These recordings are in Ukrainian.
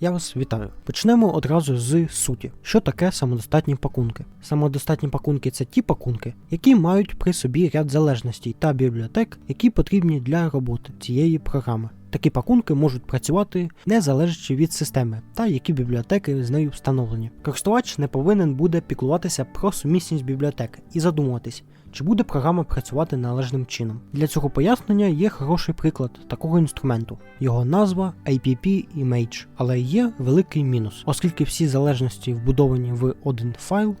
Я вас вітаю. Почнемо одразу з суті. Що таке самодостатні пакунки? Самодостатні пакунки це ті пакунки, які мають при собі ряд залежностей та бібліотек, які потрібні для роботи цієї програми. Такі пакунки можуть працювати не залежачи від системи та які бібліотеки з нею встановлені. Користувач не повинен буде піклуватися про сумісність бібліотек і задумуватись, чи буде програма працювати належним чином. Для цього пояснення є хороший приклад такого інструменту. Його назва APP Image, але є великий мінус, оскільки всі залежності вбудовані в один файл.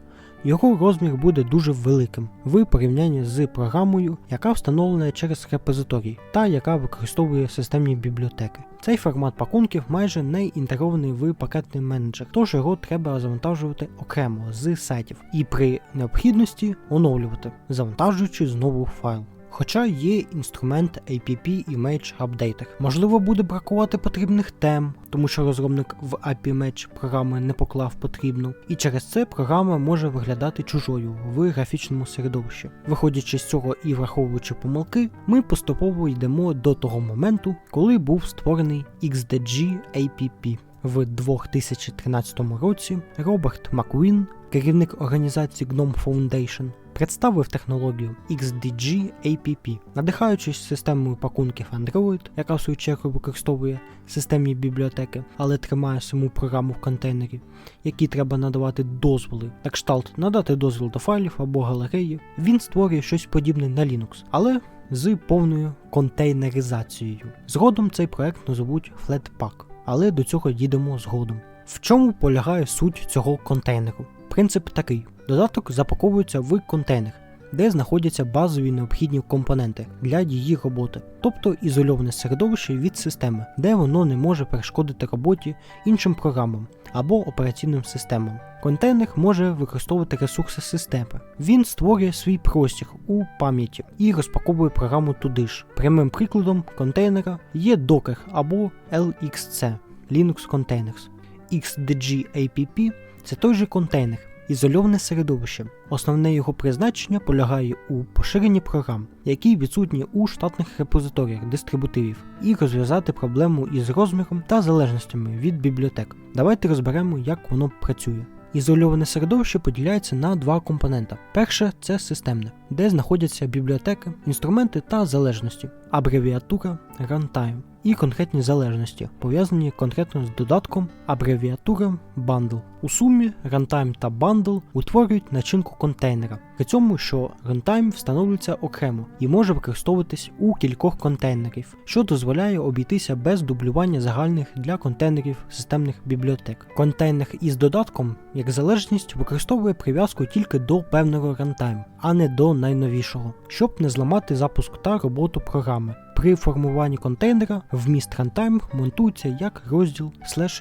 Його розмір буде дуже великим в порівнянні з програмою, яка встановлена через репозиторій та яка використовує системні бібліотеки. Цей формат пакунків майже не інтегрований в пакетний менеджер, тож його треба завантажувати окремо з сайтів і при необхідності оновлювати, завантажуючи знову файл. Хоча є інструмент APP Image Updater. Можливо, буде бракувати потрібних тем, тому що розробник в API Match програми не поклав потрібну, і через це програма може виглядати чужою в графічному середовищі. Виходячи з цього і враховуючи помилки, ми поступово йдемо до того моменту, коли був створений XDG APP. В 2013 році Роберт Маквін, керівник організації GNOME Foundation, представив технологію XDG APP, надихаючись системою пакунків Android, яка в свою чергу використовує системні бібліотеки, але тримає саму програму в контейнері, які треба надавати дозволи, на кшталт надати дозвіл до файлів або галереї. Він створює щось подібне на Linux, але з повною контейнеризацією. Згодом цей проект назовуть Flatpak, але до цього дійдемо згодом. В чому полягає суть цього контейнеру? Принцип такий: додаток запаковується в контейнер, де знаходяться базові необхідні компоненти для її роботи, тобто ізольоване середовище від системи, де воно не може перешкодити роботі іншим програмам або операційним системам. Контейнер може використовувати ресурси системи. Він створює свій простір у пам'яті і розпаковує програму туди ж. Прямим прикладом контейнера є Docker або LXC Linux Containers. XDG APP це той же контейнер, ізольоване середовище. Основне його призначення полягає у поширенні програм, які відсутні у штатних репозиторіях дистрибутивів, і розв'язати проблему із розміром та залежностями від бібліотек. Давайте розберемо, як воно працює. Ізольоване середовище поділяється на два компонента. Перше це системне, де знаходяться бібліотеки, інструменти та залежності, абревіатура runtime і конкретні залежності, пов'язані конкретно з додатком абревіатура bundle. У сумі runtime та bundle утворюють начинку контейнера, при цьому що runtime встановлюється окремо і може використовуватись у кількох контейнерів, що дозволяє обійтися без дублювання загальних для контейнерів системних бібліотек. Контейнер із додатком, як залежність, використовує прив'язку тільки до певного runtime, а не до найновішого, щоб не зламати запуск та роботу програми. При формуванні контейнера вміст runtime монтується як розділ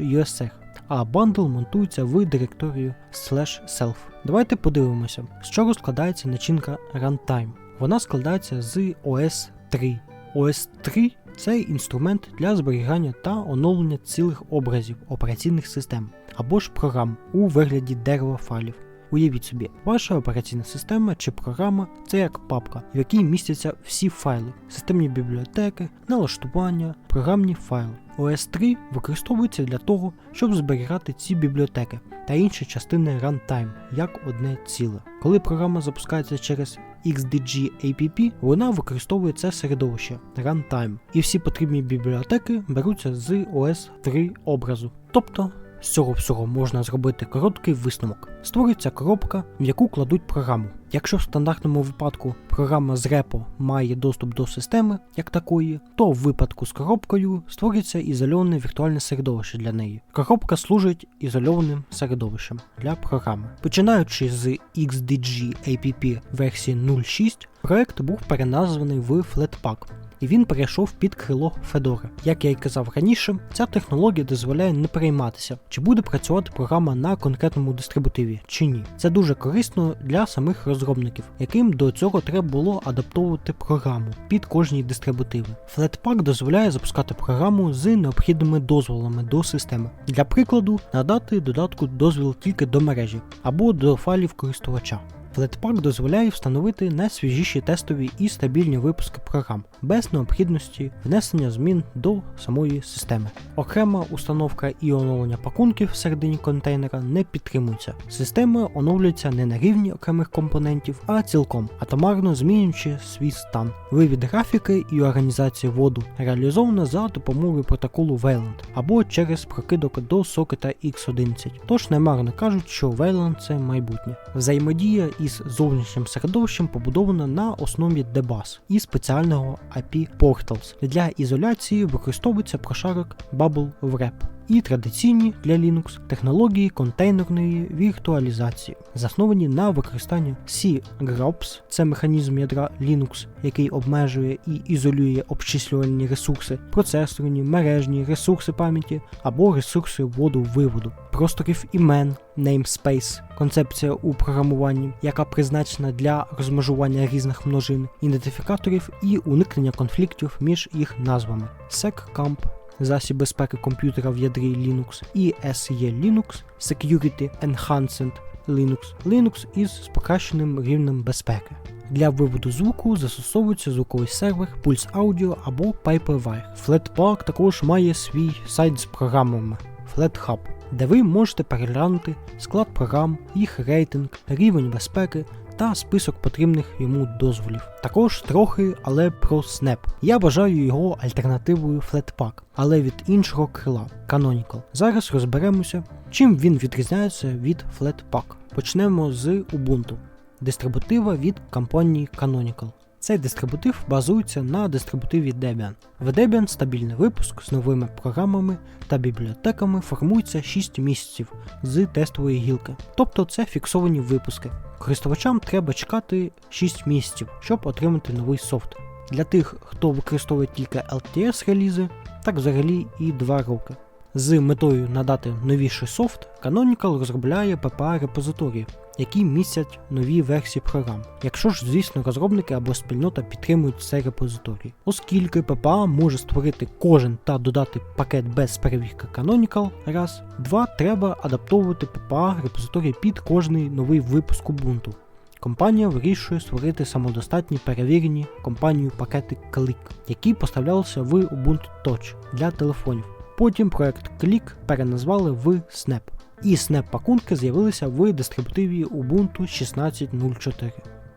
usr, а бандл монтується в директорію self. Давайте подивимося, з чого складається начинка runtime. Вона складається з OS 3. OS 3 це інструмент для зберігання та оновлення цілих образів операційних систем або ж програм у вигляді дерева файлів. Уявіть собі, ваша операційна система чи програма це як папка, в якій містяться всі файли, системні бібліотеки, налаштування, програмні файли. OS 3 використовується для того, щоб зберігати ці бібліотеки та інші частини runtime як одне ціле. Коли програма запускається через XDG APP, вона використовує це середовище runtime, і всі потрібні бібліотеки беруться з OS 3 образу. Тобто з цього всього можна зробити короткий висновок. Створюється коробка, в яку кладуть програму. Якщо в стандартному випадку програма з репо має доступ до системи як такої, то в випадку з коробкою створюється ізольоване віртуальне середовище для неї. Коробка служить ізольованим середовищем для програми. Починаючи з XDG APP версії 0.6, проект був переназваний в Flatpak і він перейшов під крило Fedora. Як я й казав раніше, ця технологія дозволяє не перейматися, чи буде працювати програма на конкретному дистрибутиві чи ні. Це дуже корисно для самих розробників, яким до цього треба було адаптовувати програму під кожні дистрибутиви. Flatpak дозволяє запускати програму з необхідними дозволами до системи. Для прикладу, надати додатку дозвіл тільки до мережі або до файлів користувача. Flatpak дозволяє встановити найсвіжіші тестові і стабільні випуски програм без необхідності внесення змін до самої системи. Окрема установка і оновлення пакунків всередині контейнера не підтримується. Система оновлюється не на рівні окремих компонентів, а цілком, атомарно змінюючи свій стан. Вивід графіки і організація воду реалізовано за допомогою протоколу Wayland або через прокидок до сокета X11. Тож немарно кажуть, що Wayland це майбутнє. Взаємодія із зовнішнім середовищем побудована на основі DBus і спеціального IP Portals. Для ізоляції використовується прошарок Bubble Wrap і традиційні для Linux технології контейнерної віртуалізації, засновані на використанні C-Grapes, це механізм ядра Linux, який обмежує і ізолює обчислювальні ресурси, процесорні, мережні, ресурси пам'яті або ресурси вводу-виводу, просторів імен, namespace, концепція у програмуванні, яка призначена для розмежування різних множин, ідентифікаторів і уникнення конфліктів між їх назвами, SecCamp, засіб безпеки комп'ютера в ядрі Linux і SE Linux, Security Enhanced Linux, Linux із покращеним рівнем безпеки. Для виводу звуку застосовується звуковий сервер, Pulse Audio або Paperwire. Flatpak також має свій сайт з програмами FlatHub, де ви можете переглянути склад програм, їх рейтинг, рівень безпеки та список потрібних йому дозволів. Також трохи, але про Snap. Я вважаю його альтернативою Flatpak, але від іншого крила Canonical. Зараз розберемося, чим він відрізняється від Flatpak. Почнемо з Ubuntu, дистрибутива від компанії Canonical. Цей дистрибутив базується на дистрибутиві Debian. В Debian стабільний випуск з новими програмами та бібліотеками формується 6 місяців з тестової гілки, тобто це фіксовані випуски. Користувачам треба чекати 6 місяців, щоб отримати новий софт. Для тих, хто використовує тільки LTS релізи, так взагалі і 2 роки. З метою надати новіший софт, Canonical розробляє PPA репозиторії, які містять нові версії програм, якщо ж, звісно, розробники або спільнота підтримують цей репозиторій. Оскільки PPA може створити кожен та додати пакет без перевірки Canonical, раз, два, треба адаптовувати PPA репозиторій під кожний новий випуск Ubuntu. Компанія вирішує створити самодостатні перевірені компанією пакети Click, які поставлялися в Ubuntu Touch для телефонів. Потім проект Click переназвали в Snap. І Snap пакунки з'явилися в дистрибутиві Ubuntu 16.04.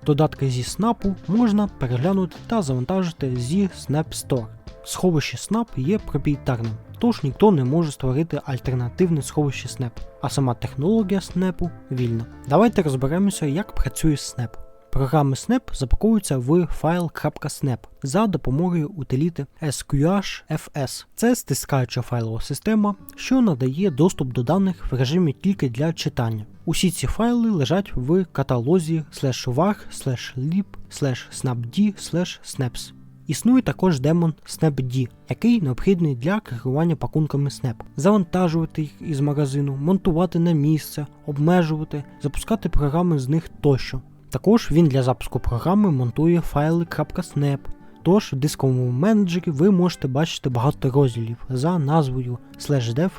Додатки зі Snap можна переглянути та завантажити зі Snap Store. Сховище Snap є проприєтарним, тож ніхто не може створити альтернативне сховище Snap, а сама технологія Snap вільна. Давайте розберемося, як працює Snap. Програми Snap запаковуються в файл.snap за допомогою утиліти sqh.fs. Це стискаюча файлова система, що надає доступ до даних в режимі тільки для читання. Усі ці файли лежать в каталозі var, lib, snapd, snaps. Існує також демон snapd, який необхідний для керування пакунками Snap, завантажувати їх із магазину, монтувати на місце, обмежувати, запускати програми з них тощо. Також він для запуску програми монтує файли .snap, тож в дисковому менеджері ви можете бачити багато розділів за назвою dev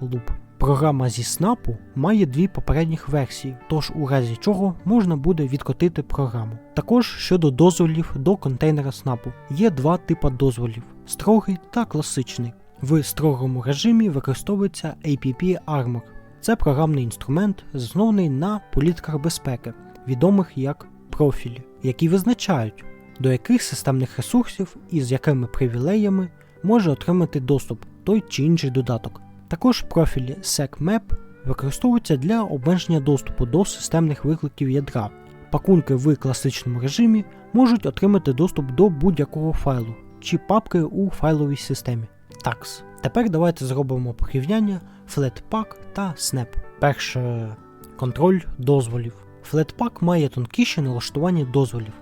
loop. Програма зі снапу має дві попередніх версії, тож у разі чого можна буде відкотити програму. Також щодо дозволів до контейнера снапу є два типи дозволів строгий та класичний. В строгому режимі використовується APP Armor. Це програмний інструмент, заснований на політиках безпеки, відомих як профілі, які визначають, до яких системних ресурсів і з якими привілеями може отримати доступ той чи інший додаток. Також профілі SecMap використовуються для обмеження доступу до системних викликів ядра. Пакунки в класичному режимі можуть отримати доступ до будь-якого файлу чи папки у файловій системі. Такс. Тепер давайте зробимо порівняння Flatpak та Snap. Перше контроль дозволів. Flatpak має тонкіші налаштування дозволів.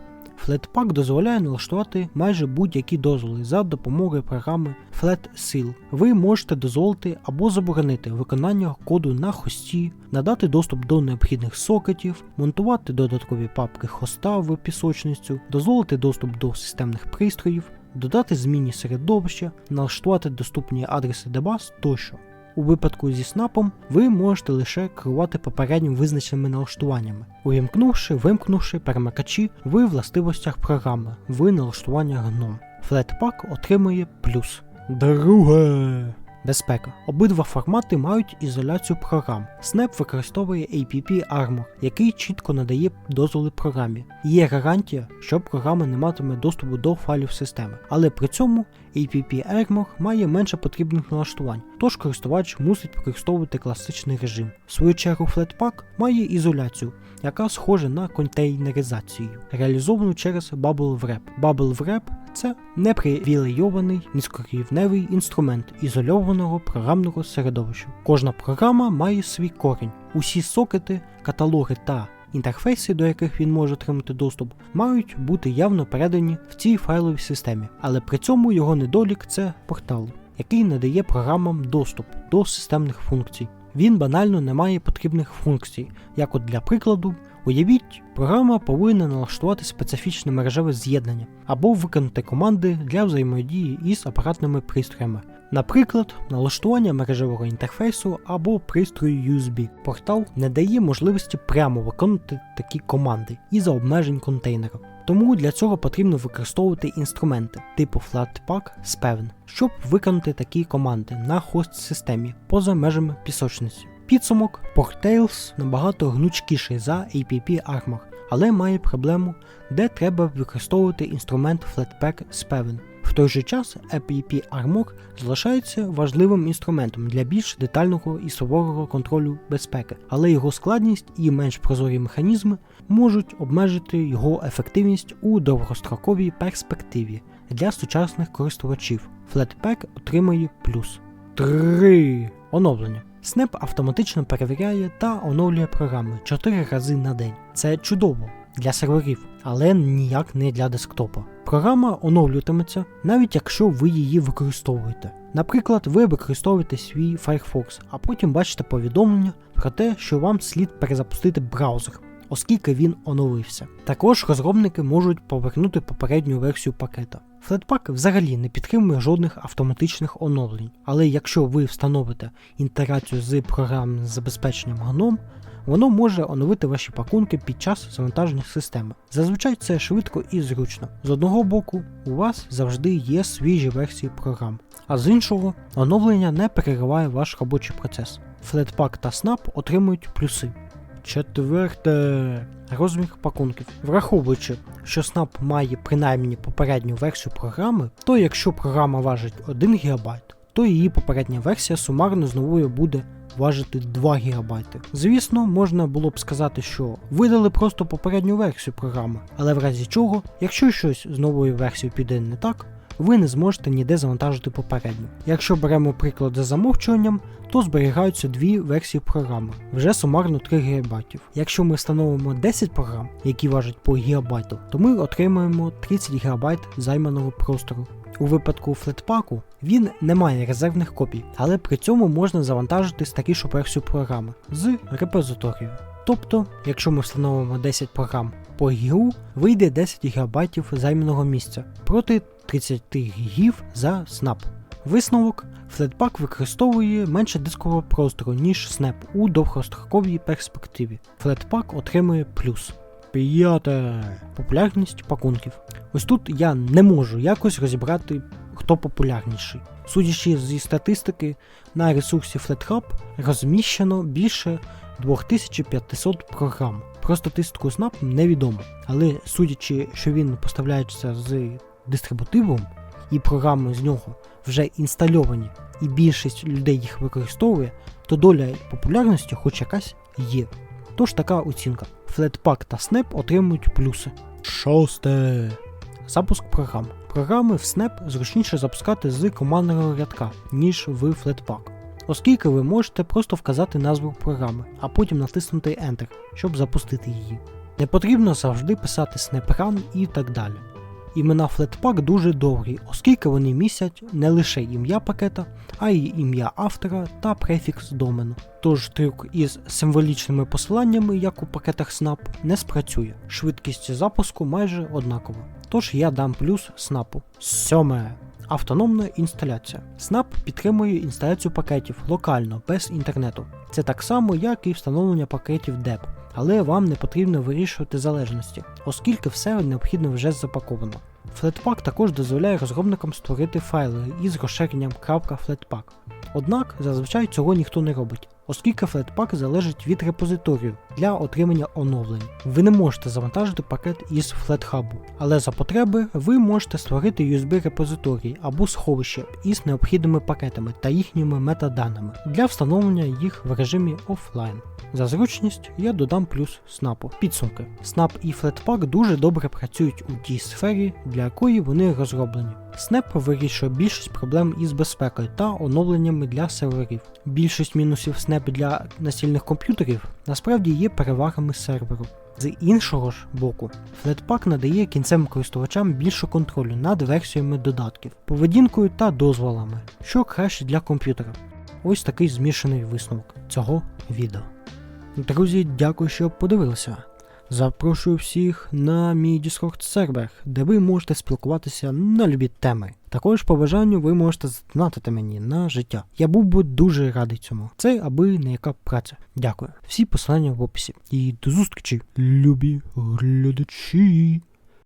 Flatpak дозволяє налаштувати майже будь-які дозволи за допомогою програми FlatSeal. Ви можете дозволити або заборонити виконання коду на хості, надати доступ до необхідних сокетів, монтувати додаткові папки хоста в пісочницю, дозволити доступ до системних пристроїв, додати змінні середовища, налаштувати доступні адреси дебаз тощо. У випадку зі снапом ви можете лише керувати попередньо визначеними налаштуваннями, увімкнувши, вимкнувши перемикачі в властивостях програми в налаштуваннях GNOME. Flatpak отримує плюс. Друге. Безпека. Обидва формати мають ізоляцію програм. Snap використовує APP Armor, який чітко надає дозволи програмі. Є гарантія, що програма не матиме доступу до файлів системи, але при цьому APP Armor має менше потрібних налаштувань, тож користувач мусить використовувати класичний режим. В свою чергу Flatpak має ізоляцію, яка схожа на контейнеризацію, реалізовану через Bubble Wrap. Bubble Wrap – це непривілейований низькорівневий інструмент ізольованого програмного середовища. Кожна програма має свій корінь. Усі сокети, каталоги та інтерфейси, до яких він може отримати доступ, мають бути явно передані в цій файловій системі, але при цьому його недолік це портал, який надає програмам доступ до системних функцій. Він банально не має потрібних функцій, як от для прикладу, уявіть, програма повинна налаштувати специфічне мережеве з'єднання або виконати команди для взаємодії із апаратними пристроями. Наприклад, налаштування мережевого інтерфейсу або пристрою USB. Портал не дає можливості прямо виконувати такі команди із-за обмежень контейнера. Тому для цього потрібно використовувати інструменти типу Flatpak Spevn, щоб виконати такі команди на хост-системі поза межами пісочниці. Підсумок Portails набагато гнучкіший за APP Armor, але має проблему, де треба використовувати інструмент Flatpak Spevn. В той же час APP Armor залишається важливим інструментом для більш детального і суворого контролю безпеки, але його складність і менш прозорі механізми можуть обмежити його ефективність у довгостроковій перспективі для сучасних користувачів. Flatpak отримає плюс. 3. Оновлення. Snap автоматично перевіряє та оновлює програми 4 рази на день. Це чудово для серверів, але ніяк не для десктопа. Програма оновлюватиметься, навіть якщо ви її використовуєте. Наприклад, ви використовуєте свій Firefox, а потім бачите повідомлення про те, що вам слід перезапустити браузер, оскільки він оновився. Також розробники можуть повернути попередню версію пакета. Flatpak взагалі не підтримує жодних автоматичних оновлень, але якщо ви встановите інтеграцію з програмним забезпеченням GNOME, воно може оновити ваші пакунки під час завантаження системи. Зазвичай це швидко і зручно. З одного боку, у вас завжди є свіжі версії програм, а з іншого, оновлення не перериває ваш робочий процес. Flatpak та Snap отримують плюси. Четверте. Розмір пакунків. Враховуючи, що Snap має принаймні попередню версію програми, то якщо програма важить 1 ГБ, то її попередня версія сумарно з новою буде важити 2 ГБ. Звісно, можна було б сказати, що видали просто попередню версію програми, але в разі чого, якщо щось з новою версією піде не так, ви не зможете ніде завантажити попередню. Якщо беремо приклад за замовчуванням, то зберігаються дві версії програми, вже сумарно 3 ГБ. Якщо ми встановимо 10 програм, які важать по гігабайту, то ми отримаємо 30 ГБ займаного простору. У випадку флетпаку він не має резервних копій, але при цьому можна завантажити старішу версію програми з репозиторію. Тобто, якщо ми встановимо 10 програм по гігу, вийде 10 ГБ займаного місця проти 30 гігів за Snap. Висновок Flatpak використовує менше дискового простору, ніж Snap у довгостроковій перспективі. Flatpak отримує плюс. П'яте. Популярність пакунків. Ось тут я не можу якось розібрати, хто популярніший. Судячи зі статистики, на ресурсі FlatHub розміщено більше 2500 програм. Про статистику Snap невідомо, але судячи, що він поставляється з дистрибутивом, і програми з нього вже інстальовані, і більшість людей їх використовує, то доля популярності хоч якась є. Тож така оцінка. Flatpak та Snap отримують плюси. Шосте. Запуск програм. Програми в Snap зручніше запускати з командного рядка, ніж в Flatpak. Оскільки ви можете просто вказати назву програми, а потім натиснути Enter, щоб запустити її. Не потрібно завжди писати SnapRun і так далі. Імена Flatpak дуже довгі, оскільки вони містять не лише ім'я пакета, а й ім'я автора та префікс домену. Тож трюк із символічними посиланнями, як у пакетах Snap, не спрацює. Швидкість запуску майже однакова. Тож я дам плюс снапу. Сьоме. Автономна інсталяція. Snap підтримує інсталяцію пакетів локально, без інтернету. Це так само, як і встановлення пакетів DEP, але вам не потрібно вирішувати залежності, оскільки все необхідно вже запаковано. Flatpak також дозволяє розробникам створити файли із розширенням .flatpak. Однак зазвичай цього ніхто не робить, оскільки Flatpak залежить від репозиторію для отримання оновлень. Ви не можете завантажити пакет із FlatHub, але за потреби ви можете створити USB репозиторій або сховище із необхідними пакетами та їхніми метаданими для встановлення їх в режимі офлайн. За зручність я додам плюс снапу. Підсумки. Snap і Flatpak дуже добре працюють у тій сфері, для якої вони розроблені. Snap вирішує більшість проблем із безпекою та оновленнями для серверів. Більшість мінусів Snap для настільних комп'ютерів насправді є перевагами серверу. З іншого ж боку, Flatpak надає кінцевим користувачам більше контролю над версіями додатків, поведінкою та дозволами, що краще для комп'ютера. Ось такий змішаний висновок цього відео. Друзі, дякую, що подивилися. Запрошую всіх на мій Discord сервер, де ви можете спілкуватися на любі теми. Також по бажанню ви можете задонатити мені на життя. Я був би дуже радий цьому. Це аби не яка праця. Дякую. Всі посилання в описі. І до зустрічі, любі глядачі.